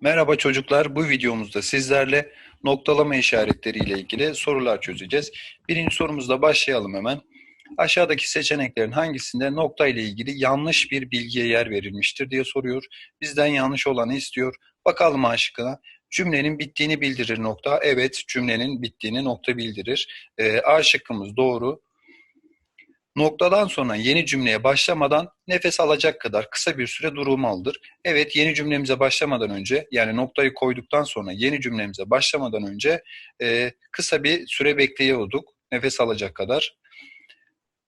Merhaba çocuklar, bu videomuzda sizlerle noktalama işaretleri ile ilgili sorular çözeceğiz. Birinci sorumuzla başlayalım hemen. Aşağıdaki seçeneklerin hangisinde nokta ile ilgili yanlış bir bilgiye yer verilmiştir diye soruyor. Bizden yanlış olanı istiyor. Bakalım A. Cümlenin bittiğini bildirir nokta. Evet, cümlenin bittiğini nokta bildirir. Ee, A şıkkımız doğru. Noktadan sonra yeni cümleye başlamadan nefes alacak kadar kısa bir süre durulmalıdır. Evet yeni cümlemize başlamadan önce yani noktayı koyduktan sonra yeni cümlemize başlamadan önce e, kısa bir süre bekleyiyorduk nefes alacak kadar.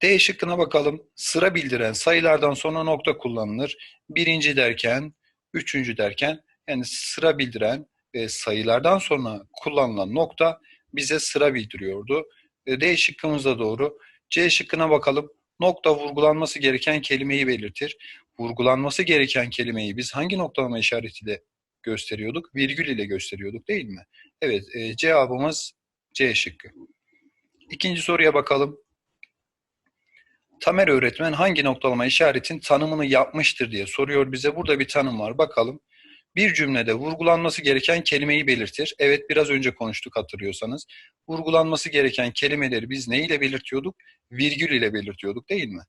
D şıkkına bakalım. Sıra bildiren sayılardan sonra nokta kullanılır. Birinci derken, üçüncü derken yani sıra bildiren e, sayılardan sonra kullanılan nokta bize sıra bildiriyordu. E, D şıkkımız da doğru. C şıkkına bakalım. Nokta vurgulanması gereken kelimeyi belirtir. Vurgulanması gereken kelimeyi biz hangi noktalama işaretiyle gösteriyorduk? Virgül ile gösteriyorduk değil mi? Evet, e, cevabımız C şıkkı. İkinci soruya bakalım. Tamer öğretmen hangi noktalama işaretin tanımını yapmıştır diye soruyor bize. Burada bir tanım var. Bakalım. Bir cümlede vurgulanması gereken kelimeyi belirtir. Evet biraz önce konuştuk hatırlıyorsanız. Vurgulanması gereken kelimeleri biz ne ile belirtiyorduk? Virgül ile belirtiyorduk değil mi?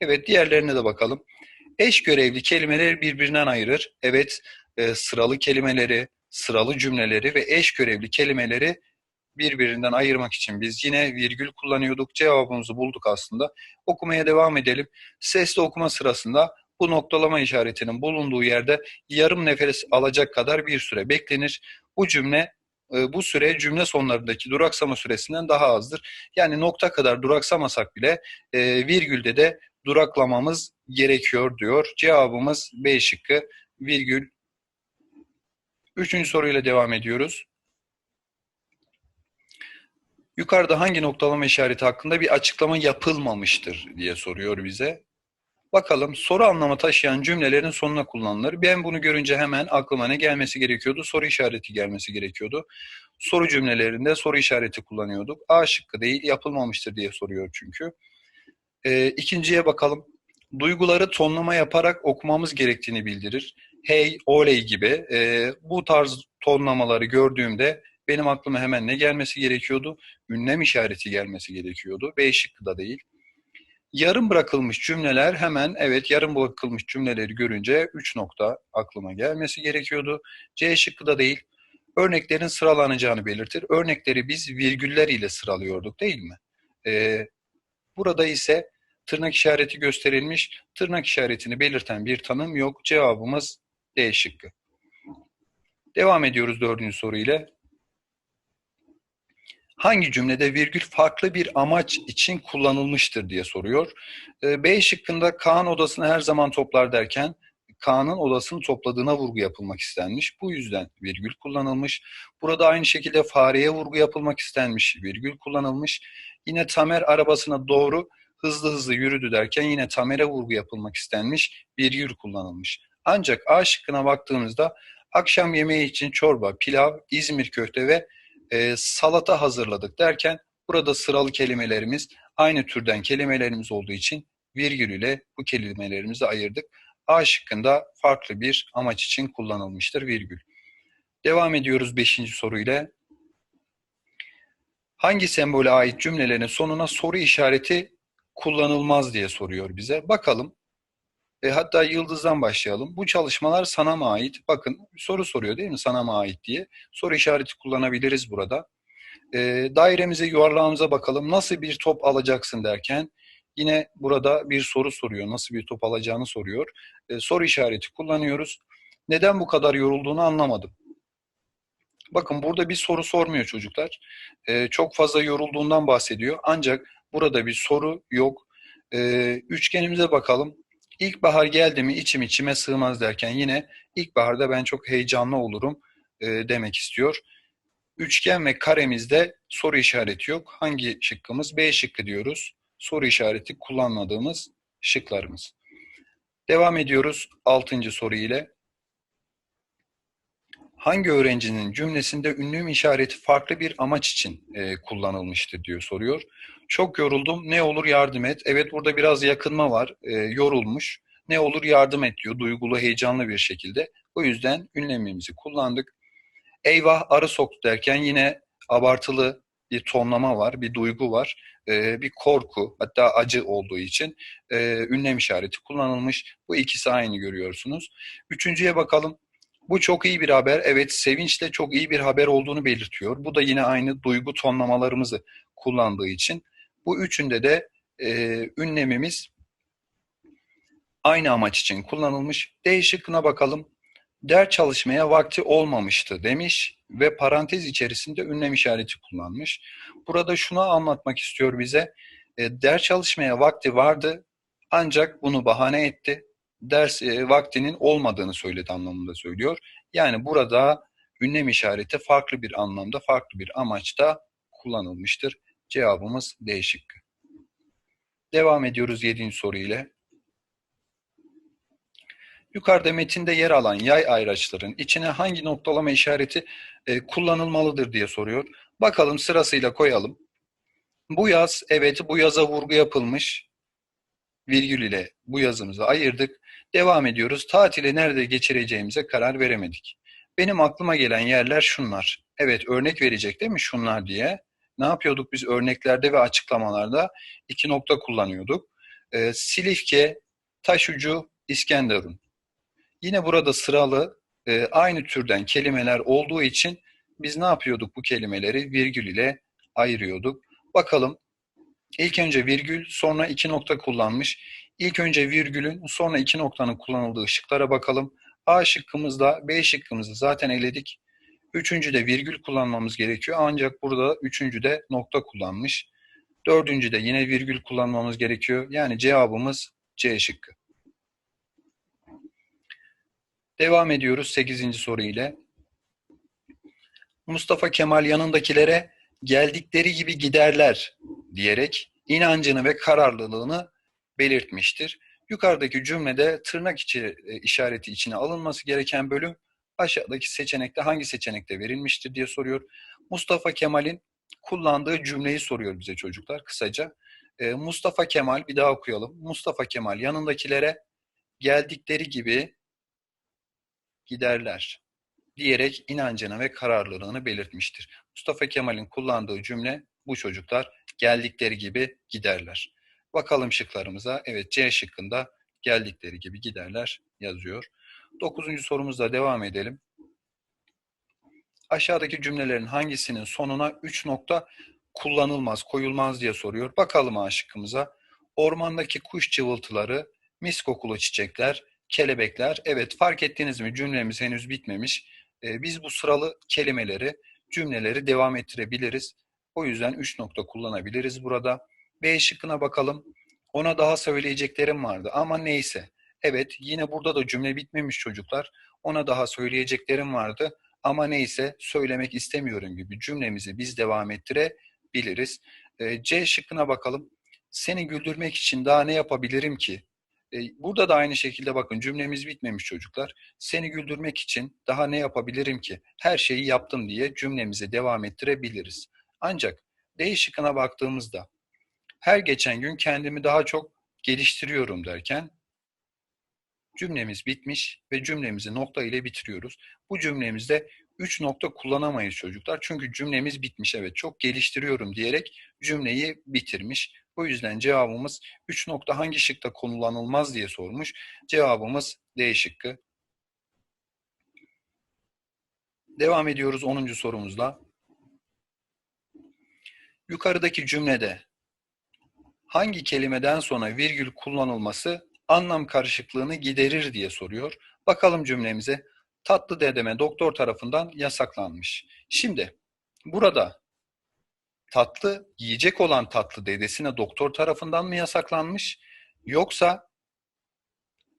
Evet diğerlerine de bakalım. Eş görevli kelimeleri birbirinden ayırır. Evet e, sıralı kelimeleri, sıralı cümleleri ve eş görevli kelimeleri birbirinden ayırmak için biz yine virgül kullanıyorduk. Cevabımızı bulduk aslında. Okumaya devam edelim. Sesli okuma sırasında bu noktalama işaretinin bulunduğu yerde yarım nefes alacak kadar bir süre beklenir. Bu cümle e, bu süre cümle sonlarındaki duraksama süresinden daha azdır. Yani nokta kadar duraksamasak bile e, virgülde de duraklamamız gerekiyor diyor. Cevabımız B şıkkı virgül. Üçüncü soruyla devam ediyoruz. Yukarıda hangi noktalama işareti hakkında bir açıklama yapılmamıştır diye soruyor bize. Bakalım soru anlamı taşıyan cümlelerin sonuna kullanılır. Ben bunu görünce hemen aklıma ne gelmesi gerekiyordu? Soru işareti gelmesi gerekiyordu. Soru cümlelerinde soru işareti kullanıyorduk. A şıkkı değil yapılmamıştır diye soruyor çünkü. E, ikinciye bakalım. Duyguları tonlama yaparak okumamız gerektiğini bildirir. Hey, oley gibi e, bu tarz tonlamaları gördüğümde benim aklıma hemen ne gelmesi gerekiyordu? Ünlem işareti gelmesi gerekiyordu. B şıkkı da değil. Yarım bırakılmış cümleler hemen evet yarım bırakılmış cümleleri görünce 3 nokta aklıma gelmesi gerekiyordu. C şıkkı da değil. Örneklerin sıralanacağını belirtir. Örnekleri biz virgüller ile sıralıyorduk değil mi? Ee, burada ise tırnak işareti gösterilmiş. Tırnak işaretini belirten bir tanım yok. Cevabımız D şıkkı. Devam ediyoruz dördüncü soru ile. Hangi cümlede virgül farklı bir amaç için kullanılmıştır diye soruyor. Ee, B şıkkında Kaan odasını her zaman toplar derken Kaan'ın odasını topladığına vurgu yapılmak istenmiş. Bu yüzden virgül kullanılmış. Burada aynı şekilde fareye vurgu yapılmak istenmiş. Virgül kullanılmış. Yine Tamer arabasına doğru hızlı hızlı yürüdü derken yine Tamer'e vurgu yapılmak istenmiş. Virgül kullanılmış. Ancak A şıkkına baktığımızda akşam yemeği için çorba, pilav, İzmir köfte ve e, salata hazırladık derken burada sıralı kelimelerimiz aynı türden kelimelerimiz olduğu için virgül ile bu kelimelerimizi ayırdık. A şıkkında farklı bir amaç için kullanılmıştır virgül. Devam ediyoruz 5. soru ile. Hangi sembole ait cümlelerin sonuna soru işareti kullanılmaz diye soruyor bize. Bakalım. E, hatta yıldızdan başlayalım. Bu çalışmalar sana mı ait? Bakın soru soruyor değil mi sana mı ait diye. Soru işareti kullanabiliriz burada. E, dairemize yuvarlağımıza bakalım. Nasıl bir top alacaksın derken yine burada bir soru soruyor. Nasıl bir top alacağını soruyor. E, soru işareti kullanıyoruz. Neden bu kadar yorulduğunu anlamadım. Bakın burada bir soru sormuyor çocuklar. E, çok fazla yorulduğundan bahsediyor. Ancak burada bir soru yok. E, üçgenimize bakalım. İlkbahar geldi mi içim içime sığmaz derken yine ilkbaharda ben çok heyecanlı olurum e, demek istiyor. Üçgen ve karemizde soru işareti yok. Hangi şıkkımız? B şıkkı diyoruz. Soru işareti kullanmadığımız şıklarımız. Devam ediyoruz 6. soru ile. Hangi öğrencinin cümlesinde ünlem işareti farklı bir amaç için e, kullanılmıştır diyor soruyor. Çok yoruldum ne olur yardım et. Evet burada biraz yakınma var e, yorulmuş. Ne olur yardım et diyor duygulu heyecanlı bir şekilde. O yüzden ünlemimizi kullandık. Eyvah arı soktu derken yine abartılı bir tonlama var, bir duygu var, e, bir korku hatta acı olduğu için e, ünlem işareti kullanılmış. Bu ikisi aynı görüyorsunuz. Üçüncüye bakalım. Bu çok iyi bir haber. Evet sevinçle çok iyi bir haber olduğunu belirtiyor. Bu da yine aynı duygu tonlamalarımızı kullandığı için. Bu üçünde de e, ünlemimiz aynı amaç için kullanılmış. D şıkkına bakalım. Der çalışmaya vakti olmamıştı demiş ve parantez içerisinde ünlem işareti kullanmış. Burada şunu anlatmak istiyor bize. E, der çalışmaya vakti vardı ancak bunu bahane etti. Ders e, vaktinin olmadığını söyledi anlamında söylüyor. Yani burada ünlem işareti farklı bir anlamda, farklı bir amaçta kullanılmıştır. Cevabımız D şıkkı. Devam ediyoruz 7. soru ile. Yukarıda metinde yer alan yay ayraçların içine hangi noktalama işareti e, kullanılmalıdır diye soruyor. Bakalım sırasıyla koyalım. Bu yaz, evet bu yaza vurgu yapılmış. Virgül ile bu yazımızı ayırdık. Devam ediyoruz. Tatili nerede geçireceğimize karar veremedik. Benim aklıma gelen yerler şunlar. Evet örnek verecek değil mi şunlar diye. Ne yapıyorduk biz örneklerde ve açıklamalarda iki nokta kullanıyorduk. E, Silifke, Taşucu, İskenderun. Yine burada sıralı e, aynı türden kelimeler olduğu için biz ne yapıyorduk bu kelimeleri virgül ile ayırıyorduk. Bakalım ilk önce virgül sonra iki nokta kullanmış. İlk önce virgülün sonra iki noktanın kullanıldığı şıklara bakalım. A şıkkımızda B şıkkımızı zaten eledik. Üçüncü de virgül kullanmamız gerekiyor ancak burada üçüncü de nokta kullanmış. Dördüncü de yine virgül kullanmamız gerekiyor. Yani cevabımız C şıkkı. Devam ediyoruz 8. soru ile. Mustafa Kemal yanındakilere geldikleri gibi giderler diyerek inancını ve kararlılığını belirtmiştir. Yukarıdaki cümlede tırnak içi e, işareti içine alınması gereken bölüm aşağıdaki seçenekte hangi seçenekte verilmiştir diye soruyor. Mustafa Kemal'in kullandığı cümleyi soruyor bize çocuklar kısaca. E, Mustafa Kemal bir daha okuyalım. Mustafa Kemal yanındakilere geldikleri gibi giderler diyerek inancını ve kararlılığını belirtmiştir. Mustafa Kemal'in kullandığı cümle bu çocuklar geldikleri gibi giderler. Bakalım şıklarımıza. Evet C şıkkında geldikleri gibi giderler yazıyor. Dokuzuncu sorumuzla devam edelim. Aşağıdaki cümlelerin hangisinin sonuna 3 nokta kullanılmaz, koyulmaz diye soruyor. Bakalım A şıkkımıza. Ormandaki kuş cıvıltıları, mis kokulu çiçekler, kelebekler. Evet fark ettiniz mi cümlemiz henüz bitmemiş. Ee, biz bu sıralı kelimeleri, cümleleri devam ettirebiliriz. O yüzden 3 nokta kullanabiliriz burada. B şıkkına bakalım. Ona daha söyleyeceklerim vardı ama neyse. Evet yine burada da cümle bitmemiş çocuklar. Ona daha söyleyeceklerim vardı ama neyse söylemek istemiyorum gibi cümlemizi biz devam ettirebiliriz. Ee, C şıkkına bakalım. Seni güldürmek için daha ne yapabilirim ki? E, burada da aynı şekilde bakın cümlemiz bitmemiş çocuklar. Seni güldürmek için daha ne yapabilirim ki? Her şeyi yaptım diye cümlemizi devam ettirebiliriz. Ancak D şıkkına baktığımızda her geçen gün kendimi daha çok geliştiriyorum derken cümlemiz bitmiş ve cümlemizi nokta ile bitiriyoruz. Bu cümlemizde 3 nokta kullanamayız çocuklar. Çünkü cümlemiz bitmiş. Evet çok geliştiriyorum diyerek cümleyi bitirmiş. O yüzden cevabımız 3 nokta hangi şıkta kullanılmaz diye sormuş. Cevabımız D şıkkı. Devam ediyoruz 10. sorumuzla. Yukarıdaki cümlede hangi kelimeden sonra virgül kullanılması anlam karışıklığını giderir diye soruyor. Bakalım cümlemize. Tatlı dedeme doktor tarafından yasaklanmış. Şimdi burada tatlı yiyecek olan tatlı dedesine doktor tarafından mı yasaklanmış yoksa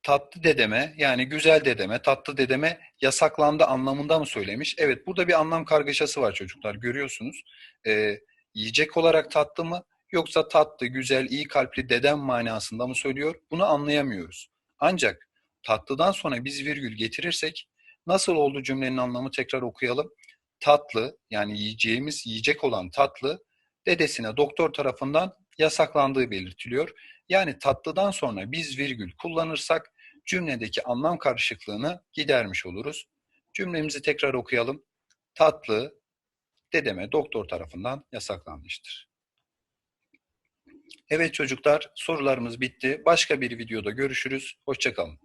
tatlı dedeme yani güzel dedeme tatlı dedeme yasaklandı anlamında mı söylemiş? Evet burada bir anlam kargaşası var çocuklar görüyorsunuz. Ee, yiyecek olarak tatlı mı yoksa tatlı, güzel, iyi kalpli dedem manasında mı söylüyor? Bunu anlayamıyoruz. Ancak tatlıdan sonra biz virgül getirirsek nasıl oldu cümlenin anlamı tekrar okuyalım tatlı yani yiyeceğimiz yiyecek olan tatlı dedesine doktor tarafından yasaklandığı belirtiliyor. Yani tatlıdan sonra biz virgül kullanırsak cümledeki anlam karışıklığını gidermiş oluruz. Cümlemizi tekrar okuyalım. Tatlı dedeme doktor tarafından yasaklanmıştır. Evet çocuklar sorularımız bitti. Başka bir videoda görüşürüz. Hoşçakalın.